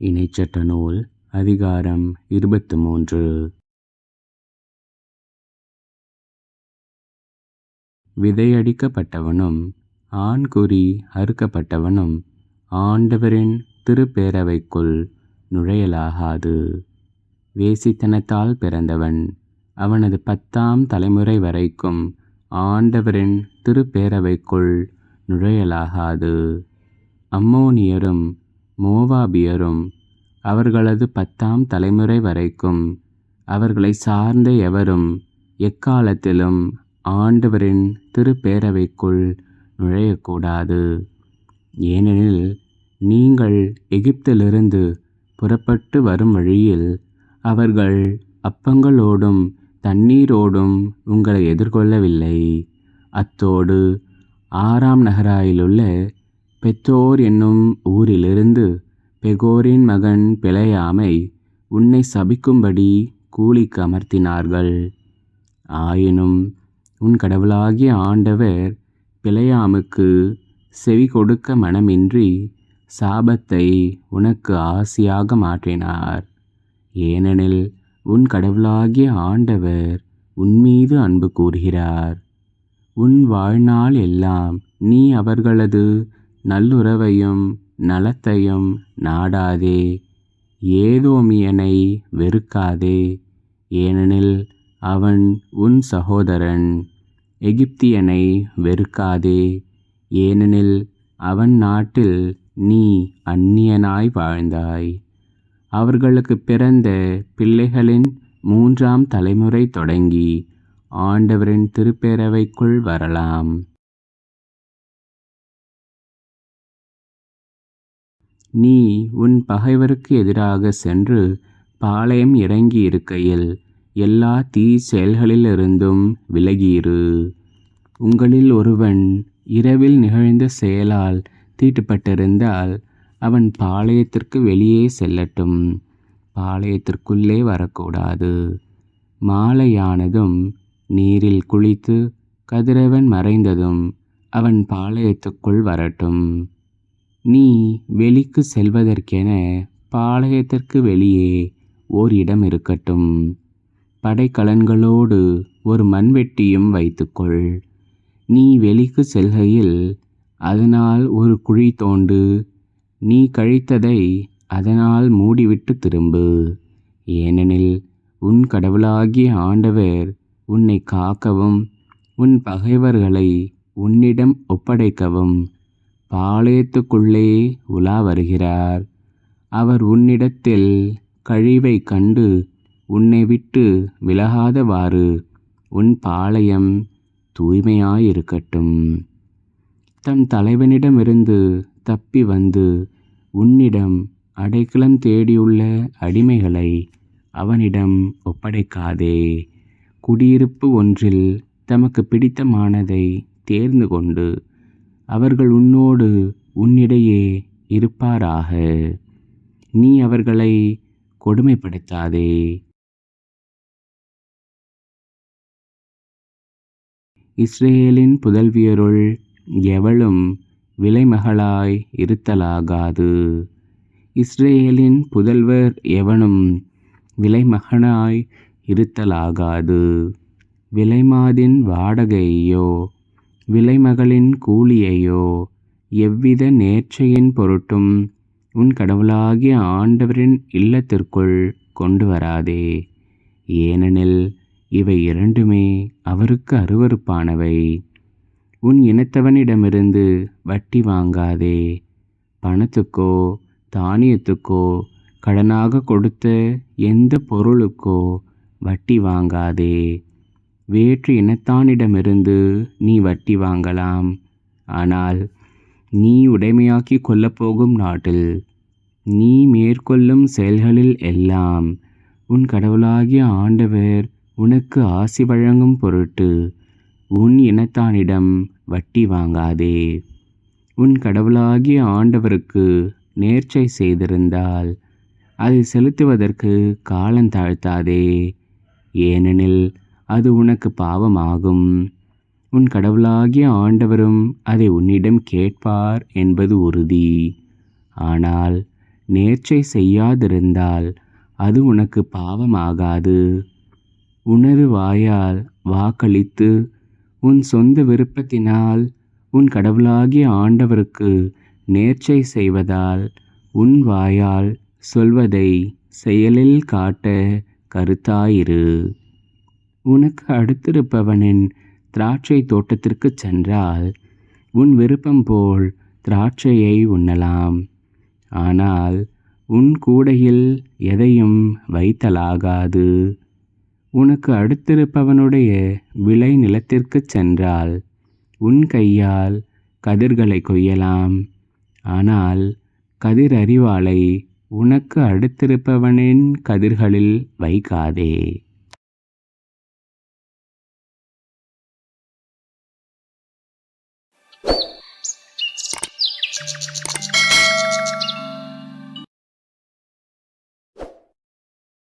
இணைச்சட்ட நூல் அதிகாரம் இருபத்து மூன்று விதையடிக்கப்பட்டவனும் ஆண்குறி அறுக்கப்பட்டவனும் ஆண்டவரின் திருப்பேரவைக்குள் நுழையலாகாது. வேசித்தனத்தால் பிறந்தவன் அவனது பத்தாம் தலைமுறை வரைக்கும் ஆண்டவரின் திருப்பேரவைக்குள் நுழையலாகாது. அம்மோனியரும் மோவாபியரும் அவர்களது பத்தாம் தலைமுறை வரைக்கும் அவர்களை சார்ந்த எவரும் எக்காலத்திலும் ஆண்டவரின் திருப்பேரவைக்குள் நுழையக்கூடாது. ஏனெனில் நீங்கள் எகிப்திலிருந்து புறப்பட்டு வரும் வழியில் அவர்கள் அப்பங்களோடும் தண்ணீரோடும் உங்களை எதிர்கொள்ளவில்லை. அத்தோடு ஆறாம் நகராயிலுள்ள பெத்தோர் என்னும் ஊரிலிருந்து பெகோரின் மகன் பிழையாமை உன்னை சபிக்கும்படி கூலிக்கு அமர்த்தினார்கள். ஆயினும் உன் கடவுளாகிய ஆண்டவர் பிழையாமுக்கு செவி கொடுக்க மனமின்றி சாபத்தை உனக்கு ஆசியாக மாற்றினார். ஏனெனில் உன் கடவுளாகிய ஆண்டவர் உன்மீது அன்பு கூறுகிறார். உன் வாழ்நாள் எல்லாம் நீ அவர்களது நல்லுறவையும் நலத்தையும் நாடாதே. ஏதோமியனை வெறுக்காதே. ஏனெனில் அவன் உன் சகோதரன். எகிப்தியனை வெறுக்காதே. ஏனெனில் அவன் நாட்டில் நீ அந்நியனாய் வாழ்ந்தாய். அவர்களுக்கு பிறந்த பிள்ளைகளின் மூன்றாம் தலைமுறை தொடங்கி ஆண்டவரின் திருப்பேரவைக்குள் வரலாம். நீ உன் பகைவருக்கு எதிராக சென்று பாளையம் இறங்கி இருக்கையில் எல்லா தீ செயல்களிலிருந்தும் விலகியிரு உங்களில் ஒருவன் இரவில் நிகழ்ந்த செயலால் தீட்டுப்பட்டிருந்தால் அவன் பாளையத்திற்கு வெளியே செல்லட்டும். பாளையத்திற்குள்ளே வரக்கூடாது. மாலையானதும் நீரில் குளித்து கதிரவன் மறைந்ததும் அவன் பாளையத்துக்குள் வரட்டும். நீ வெளிக்கு செல்வதற்கென பாளையத்திற்கு வெளியே ஓர் இடம் இருக்கட்டும். படைக்கலன்களோடு ஒரு மண்வெட்டியும் வைத்துக்கொள். நீ வெளிக்கு செல்கையில் அதனால் ஒரு குழி தோண்டு நீ கழித்ததை அதனால் மூடிவிட்டு திரும்பு. ஏனெனில் உன் கடவுளாகிய ஆண்டவர் உன்னை காக்கவும் உன் பகைவர்களை உன்னிடம் ஒப்படைக்கவும். பாளையத்துக்குள்ளே உலா வருகிறார். அவர் உன்னிடத்தில் கழிவை கண்டு உன்னை விட்டு விலகாதவாறு உன் பாளையம் தூய்மையாயிருக்கட்டும். தம் தலைவனிடமிருந்து தப்பி வந்து உன்னிடம் அடைக்கலம் தேடியுள்ள அடிமைகளை அவனிடம் ஒப்படைக்காதே. குடியிருப்பு ஒன்றில் தமக்கு பிடித்தமானதை தேர்ந்து கொண்டு அவர்கள் உன்னோடு உன்னிடையே இருப்பாராக. நீ அவர்களை கொடுமைப்படுத்தாதே. இஸ்ரேலின் புதல்வியருள் எவளும் விலைமகளாய் இருத்தலாகாது. இஸ்ரேலின் புதல்வர் எவனும் விலைமகனாய் இருத்தலாகாது. விலைமாதின் வாடகையோ விலைமகளின் கூலியையோ எவ்வித நேர்ச்சையின் பொருட்டும் உன் கடவுளாகிய ஆண்டவரின் இல்லத்திற்குள் கொண்டு வராதே. ஏனெனில் இவை இரண்டுமே அவருக்கு அருவருப்பானவை. உன் இனத்தவனிடமிருந்து வட்டி வாங்காதே. பணத்துக்கோ தானியத்துக்கோ கடனாக கொடுத்த எந்த பொருளுக்கோ வட்டி வாங்காதே. வேற்று இனத்தானிடமிருந்து நீ வட்டி வாங்கலாம். ஆனால் நீ உடைமையாக்கி கொள்ளப்போகும் நாட்டில் நீ மேற்கொள்ளும் செயல்களில் எல்லாம் உன் கடவுளாகிய ஆண்டவர் உனக்கு ஆசி வழங்கும் பொருட்டு உன் இனத்தானிடம் வட்டி வாங்காதே. உன் கடவுளாகிய ஆண்டவருக்கு நேர்ச்சை செய்திருந்தால் அதை செலுத்துவதற்கு காலம் தாழ்த்தாதே. ஏனெனில் அது உனக்கு பாவமாகும். உன் கடவுளாகிய ஆண்டவரும் அதை உன்னிடம் கேட்பார் என்பது உறுதி. ஆனால் நேர்ச்சை செய்யாதிருந்தால் அது உனக்கு பாவமாகாது. உனது வாயால் வாக்களித்து உன் சொந்த விருப்பத்தினால் உன் கடவுளாகிய ஆண்டவருக்கு நேர்ச்சை செய்வதால் உன் வாயால் சொல்வதை செயலில் காட்ட கருத்தாயிரு. உனக்கு அடுத்திருப்பவனின் திராட்சை தோட்டத்திற்கு சென்றால் உன் விருப்பம் போல் திராட்சையை உண்ணலாம். ஆனால் உன் கூடையில் எதையும் வைத்தலாகாது. உனக்கு அடுத்திருப்பவனுடைய விளை நிலத்திற்குச் சென்றால் உன் கையால் கதிர்களை கொய்யலாம். ஆனால் கதிர் அறிவாளை உனக்கு அடுத்திருப்பவனின் கதிர்களில் வைக்காதே.